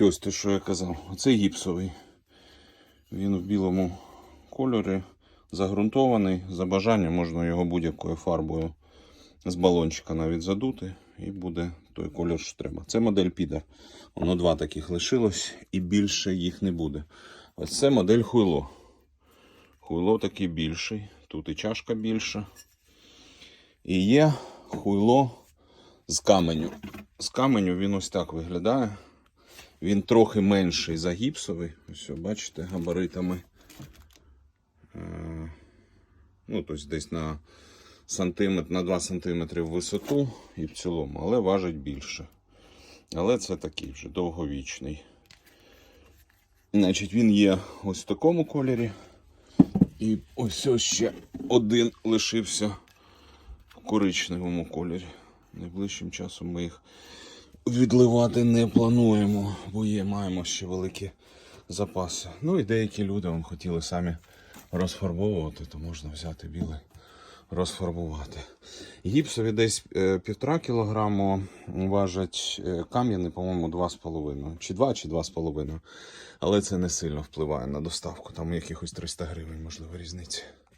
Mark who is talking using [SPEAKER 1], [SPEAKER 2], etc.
[SPEAKER 1] Ось те, що я казав. Оце гіпсовий. Він в білому кольорі загрунтований. За бажанням можна його будь-якою фарбою з балончика навіть задути. І буде той колір, що треба. Це модель Піда. Воно два таких лишилось і більше їх не буде. Ось це модель хуйло. Хуйло такий більший. Тут і чашка більша. І є хуйло з каменю. З каменю він ось так виглядає. Він трохи менший за гіпсовий. Ось, бачите, габаритами. Е, Ну, тобто десь на сантиметр, на 2 см висоту і в цілому, але важить більше. Але це такий вже довговічний. Значить, він є ось в такому кольорі. І ось ось ще один лишився в коричневому кольорі. Найближчим часом ми їх відливати не плануємо, бо є, маємо ще великі запаси. Ну і деякі люди вам хотіли самі розфарбовувати, то можна взяти білий, розфарбувати. Гіпсові десь е, півтора кілограму важать е, кам'яний, по-моєму, 2,5. Чи 2, чи 2,5. Але це не сильно впливає на доставку. Там якихось 300 гривень, можливо, різниця.